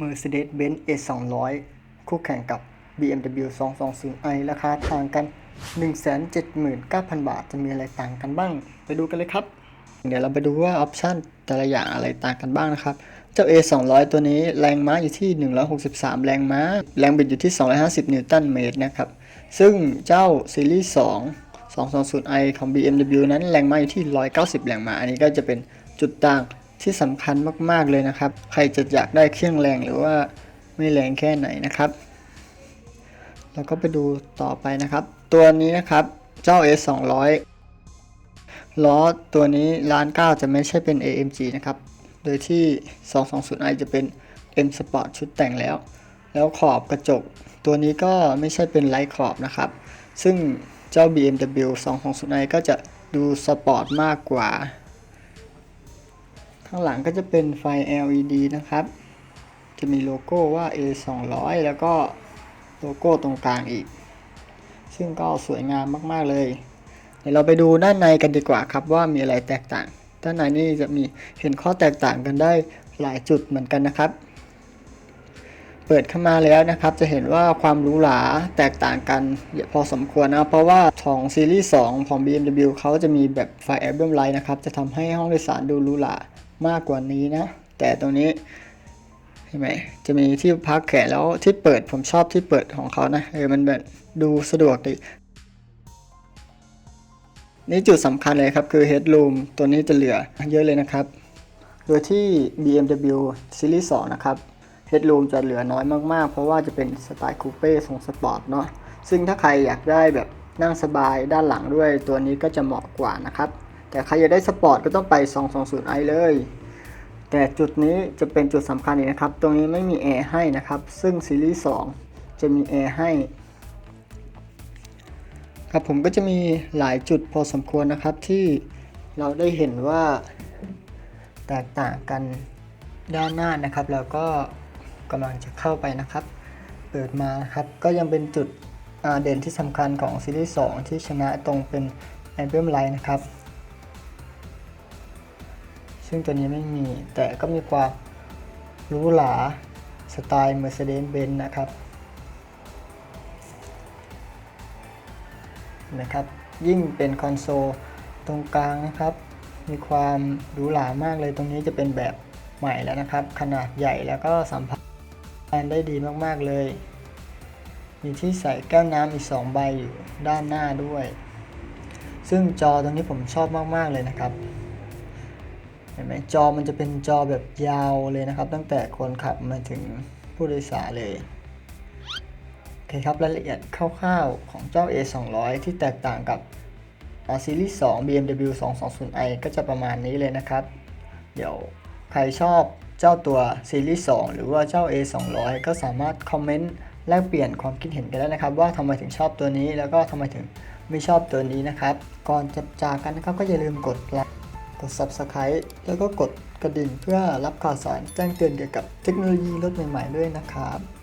Mercedes-Benz A200 คู่แข่งกับ BMW 220i ราคาต่างกัน 179,000 บาท จะมีอะไรต่างกันบ้าง ไปดูกันเลยครับ เดี๋ยวเราไปดูว่าออปชันแต่ละอย่างอะไรต่างกันบ้างนะครับ เจ้า A200 ตัวนี้แรงม้าอยู่ที่ 163 แรงม้า แรงบิดอยู่ที่ 250 นิวตันเมตรนะครับ ซึ่งเจ้าซีรีส์2 220i ของ BMW นั้นแรงม้าอยู่ที่ 190 แรงม้า อันนี้ก็จะเป็นจุดต่าง ที่สำคัญมากๆเลยนะครับ ใครจะอยากได้เครื่องแรงหรือว่าไม่แรงแค่ไหนนะครับ เราก็ไปดูต่อไปนะครับ ตัวนี้นะครับเจ้า A200 ล้อตัวนี้ล้านเก้าจะไม่ใช่เป็น AMG นะครับ โดยที่ 220i จะเป็น M Sport ชุดแต่งแล้ว แล้วขอบกระจก ตัวนี้ก็ไม่ใช่เป็นไร้ขอบนะครับ ซึ่งเจ้า BMW 220i ก็จะดูสปอร์ตมากกว่า ข้างหลังก็จะเป็นไฟ LED นะครับ จะมีโลโก้ว่า A200 แล้วก็โลโก้ตรงกลางอีก ซึ่งก็สวยงามมากๆเลย เดี๋ยวเราไปดูด้านในกันดีกว่าครับว่ามีอะไรแตกต่าง ด้านในนี่จะมีเห็นข้อแตกต่างกันได้หลายจุดเหมือนกันนะครับ เปิดเข้ามาแล้วนะครับ จะเห็นว่าความหรูหราแตกต่างกันพอสมควรนะ เพราะว่าของซีรีส์ 2 ของ BMW เขาจะมีแบบไฟ Ambient Light นะครับ จะทำให้ห้องโดยสารดูหรูหรา มากกว่านี้นะ แต่ตรงนี้เห็นไหมจะมีที่พักแขนแล้วที่เปิดผมชอบที่เปิดของเขานะเออมันแบบดูสะดวกดีนี่จุดสำคัญเลยครับคือ headroom ตัวนี้จะเหลือเยอะเลยนะครับ โดยที่ BMW Series 2 นะครับ headroom จะเหลือน้อยมากๆ เพราะว่าจะเป็นสไตล์คูเป้ทรงสปอร์ตเนาะซึ่งถ้าใครอยากได้แบบนั่งสบายด้านหลังด้วยตัวนี้ก็จะเหมาะกว่านะครับ แต่ใครอยากได้สปอร์ตก็ต้องไป 220i เลย แต่จุดนี้จะเป็นจุดสำคัญอีกนะครับ ตรงนี้ไม่มีแอร์ให้นะครับ ซึ่งซีรีส์2จะมีแอร์ให้ ครับผมก็จะมีหลายจุดพอสมควรนะครับที่เราได้เห็นว่าแตกต่างกันด้านหน้านะครับ แล้วก็กำลังจะเข้าไปนะครับ เปิดมาครับก็ยังเป็นจุดเด่นที่สำคัญของซีรีส์2ที่ชนะตรงเป็น a m b i e m Light นะครับ ซึ่งตัวนี้ไม่มี แต่ก็มีความหรูหราสไตล์ Mercedes-Benz นะครับนะครับ ยิ่งเป็นคอนโซลตรงกลางนะครับ มีความหรูหรามากเลยตรงนี้จะเป็นแบบใหม่แล้วนะครับ ขนาดใหญ่แล้วก็สัมผัสงานได้ดีมากๆเลย มีที่ใส่แก้วน้ำอีก 2 ใบอยู่ด้านหน้าด้วย ซึ่งจอตรงนี้ผมชอบมากๆเลยนะครับ เห็นไหมจอมันจะเป็นจอแบบยาวเลยนะครับ ตั้งแต่คนขับมาถึงผู้โดยสารเลยโอเคครับรายละเอียดคร่าวๆของเจ้า A200 ที่แตกต่างกับซีรีส์2 BMW 220i ก็จะประมาณนี้เลยนะครับ เดี๋ยวใครชอบเจ้าตัวซีรีส์2หรือว่าเจ้า A200 ก็สามารถคอมเมนต์แลกเปลี่ยนความคิดเห็นกันได้นะครับ ว่าทำไมถึงชอบตัวนี้แล้วก็ทำไมถึงไม่ชอบตัวนี้นะครับ ก่อนจะจากกันนะครับก็อย่าลืมกดไลค์ กด Subscribe แล้วก็กดกระดิ่งเพื่อรับข่าวสารแจ้งเตือนเกี่ยวกับเทคโนโลยีรถใหม่ๆด้วยนะครับ